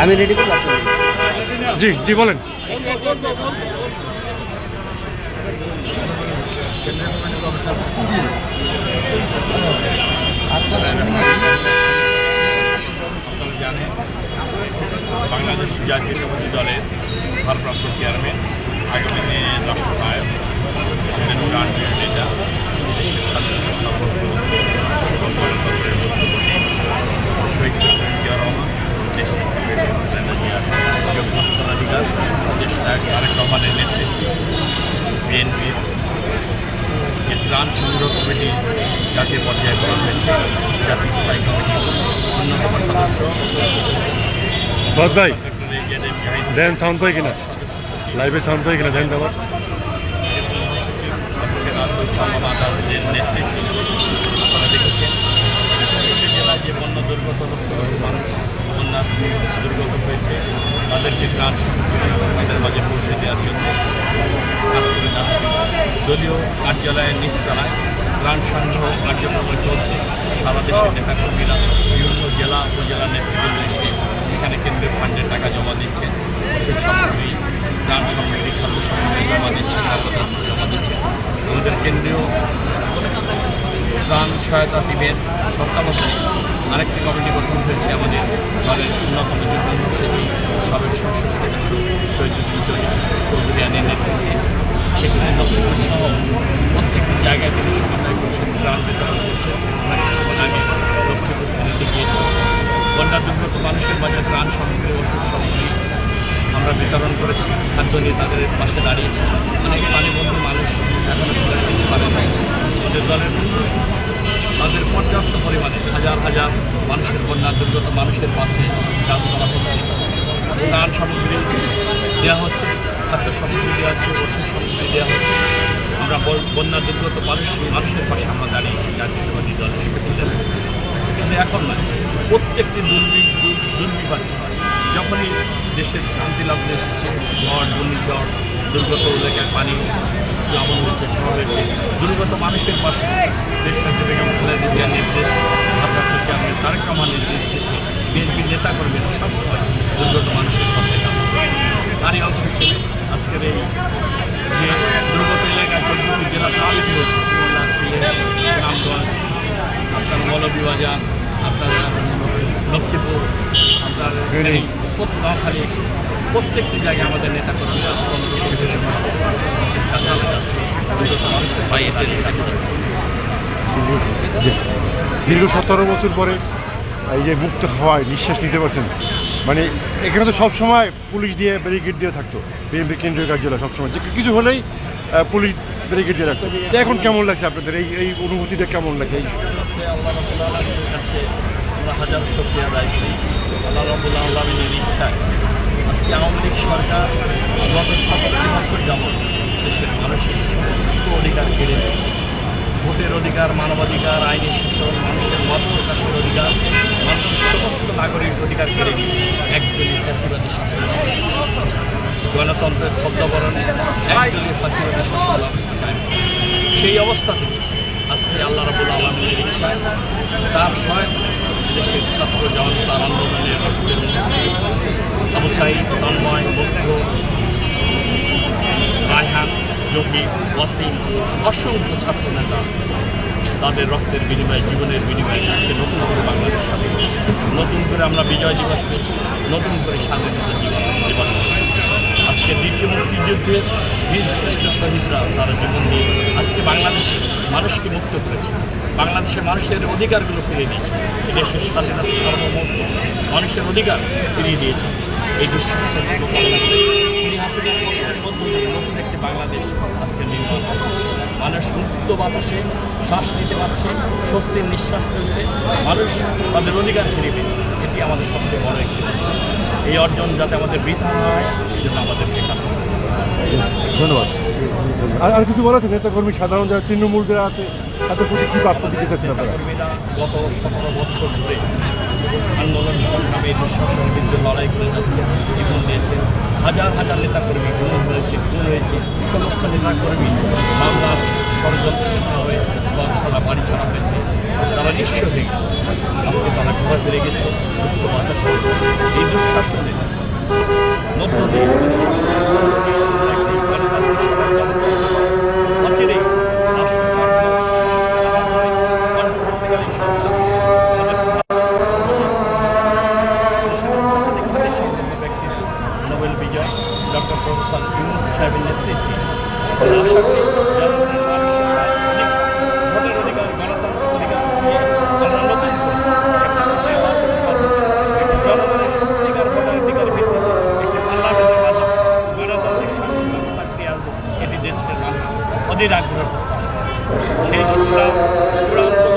আমি রেডি জি জি বলেন। বাংলাদেশ জাতীয়তাবাদী দলের ভারপ্রাপ্ত চেয়ারম্যান আগামী দিনে রাষ্ট্রনায়ক আমাদের প্রাণপ্রিয় নেতা দেশের স্বাধীনতা সার্বভৌম এবং গণতন্ত্রের মধ্যবর্তী শহীদ প্রেসিডেন্ট জিয়া রহমান দেশ খালেদা জিয়ার যোগ্য উত্তরাধিকার দেশ নায়ক তারেক রহমানের নেতৃত্বে বিএনপির যে ত্রাণ সংগ্রহ কমিটি জাতীয় পর্যায়ে করা হয়েছে জাতীয় স্থায়ী কমিটির অন্যতম সদস্য ভাই দেন সাউন্ড পাই কিনা? লাইভে সাউন্ড পাই কিনা দেন দেওয়ার যে বন্যা দুর্গত মানুষ বন্যা দুর্গত হয়েছে তাদেরকে ত্রাণ তাদের মাঝে পৌঁছে দেওয়ার জন্য দলীয় কার্যালয়ের নিচতলায় ত্রাণ সংগ্রহ কার্যক্রম চলছে। সারা দেশের নেতাকর্মীরা বিভিন্ন জেলা উপজেলা নেতৃবৃন্দ এসে এখানে কেন্দ্রীয় ফান্ডের টাকা জমা দিচ্ছেন। ওষুধ সামগ্রী ত্রাণ সামগ্রী, খাদ্য সামগ্রী জমা দিচ্ছেন খাদ্যদ্রব্য জমা দিচ্ছেন। আমাদের কেন্দ্রীয় ত্রাণ সহায়তা টিমের তত্ত্বাবধানে আরেকটি কমিটি গঠন হয়েছে আমাদের দলের অন্যতম যুগ্ম সচিব, সাবেক সংসদ সদস্য শহীদুদ্দিন চৌধুরী চৌধুরিয়ানের নেতৃত্বে। সেখানে লক্ষ্মীপুর সহ প্রত্যেকটি জায়গায় তিনি সমন্বয় করছেন ত্রাণ বিতরণ করছেন আমরা কিছুক্ষণ আগে লক্ষ্মীপুর ফেরিতে গিয়েছি। দুর্গত মানুষের মাঝে ত্রাণ সামগ্রী, ওষুধ সামগ্রী আমরা বিতরণ করেছি। খাদ্য নিয়ে তাদের পাশে দাঁড়িয়েছি। অনেক পানিবন্ধু মানুষ এখনও তুলে ফেলতে পারে আমাদের তাদের পর্যাপ্ত পরিমাণে হাজার হাজার মানুষের বন্যা দুর্গত মানুষের পাশে কাজ করা হচ্ছে। ত্রাণ সামগ্রী দেওয়া হচ্ছে, খাদ্য সামগ্রী দেওয়া হচ্ছে, ওষুধ দেওয়া হচ্ছে আমরা বন্যা দুর্গত মানুষ মানুষের পাশে আমরা দাঁড়িয়েছি জাতীয়তাবাদী দলের সেখানে কিন্তু এখন নয়। প্রত্যেকটি দুর্বি দুর্বিপাক যখনই দেশের শান্তি লগ্নে এসেছে, ঝড়, ঘূর্ণিঝড়, দুর্গত এলাকায় পানি প্লাবন হয়েছে, ঝড় হয়েছে, দুর্গত মানুষের পাশে দেশটাকে বেগম খালেদা জিয়ার নির্দেশ, ভারপ্রাপ্ত চেয়ারম্যান তারেক রহমানের নির্দেশে বিএনপির নেতাকর্মীরা সবসময় দুর্গত মানুষের লক্ষ্মীপুর আপনার নোয়াখালী প্রত্যেকটি জায়গায় আমাদের নেতা কর্মীরা দীর্ঘ সতেরো বছর পরে এই যে মুক্ত হওয়ায় নিঃশ্বাস নিতে পারছেন। মানে এখানে তো সবসময় পুলিশ দিয়ে ব্যারিকেড দিয়ে থাকতো। বিএনপি কেন্দ্রীয় কার্যালয় সবসময়। যে কিছু হলেই পুলিশ ব্যারিকেড দিয়ে থাকতো তো এখন কেমন লাগছে আপনাদের? এই এই অনুভূতিটা কেমন লাগছে? এই আমরা হাজার শুক্রিয়া আদায় করি আল্লাহ রবুল্লা আলমীর ইচ্ছায় আজকে আওয়ামী লীগ সরকার গত সতেরো বছর যাবৎ দেশের মানুষের সমস্ত অধিকার কেড়ে নেয়। ভোটের অধিকার, মানবাধিকার, আইনের শাসন, মানুষের মত প্রকাশের অধিকার, মানুষের সমস্ত নাগরিক অধিকার কেড়ে নিয়ে। একদলীয় ফ্যাসিবাদী শাসন গণতন্ত্রের শব্দবরণে একদলীয় ফ্যাসিবাদী শাসন ব্যবস্থা। সেই অবস্থা থেকে আজকে আল্লাহ রাবুল আলমীর ইচ্ছায় তার সহায়তা দেশের ছাত্র জনতার আন্দোলনের রক্তের মধ্যে ব্যবসায়ী তন্ময় বক্ষ, রায়হান, জঙ্গি, ওয়াসিম, অসংখ্য ছাত্র নেতা তাদের রক্তের বিনিময়ে, জীবনের বিনিময়ে আজকে নতুন করে বাংলাদেশ স্বাধীন নতুন করে আমরা বিজয় দিবস পেয়েছি, নতুন করে স্বাধীনতা দিবস পেয়েছি। আজকে দ্বিতীয় মুক্তিযুদ্ধে বীর শ্রেষ্ঠ শহীদরা তারা জীবন দিয়ে আজকে বাংলাদেশে মানুষকে মুক্ত করেছে। বাংলাদেশের মানুষের অধিকারগুলো ফিরিয়ে দিয়েছে। দেশের স্বাধীনতা সার্বভৌমত্ব মানুষের অধিকার ফিরিয়ে দিয়েছে। এই দুঃশাসন তিনি হাসিনের মধ্য দিয়ে নতুন একটি বাংলাদেশ আজকে নির্মাণ মানুষ মুক্ত বাতাসে শ্বাস নিতে পারছে, স্বস্তির নিঃশ্বাস ফেলছে। মানুষ তাদের অধিকার ফিরিয়ে পেয়ে এটি আমাদের সবচেয়ে বড় একটি এই অর্জন যাতে আমাদের বৃথা না হয় এই জন্য আমাদেরকে কাজ ধন্যবাদ। আর আর কিছু বলেছেন নেতাকর্মী সাধারণ যারা তৃণমূল যারা আছে তাদের প্রতি কী বার্তা দিতে চাচ্ছেন আপনারা? গত সতেরো বছর ধরে আন্দোলন সংগ্রামে দুঃশাসনের বিরুদ্ধে লড়াই করে যাচ্ছে জীবন দিয়েছে। হাজার হাজার নেতাকর্মী গুণ হয়েছে খুন হয়েছে। লক্ষ লক্ষ নেতাকর্মী মামলা ষড়যন্ত্র শিকার হয়ে ঘর ছাড়া বাড়ি ছাড়া হয়েছে। তারা নিঃস্ব হয়ে গেছে। আজকে তারা ঘরে ফিরে গেছে। এই দুঃশাসনে নতুন দুঃশাসন অচিরেই নোবেল বিজয় ডক্টর প্রফেসর ইউনুস সাহেবের নেতৃত্বে আশা করি মানুষ আগ্রহ সেই সংগ্রাম চূড়ান্ত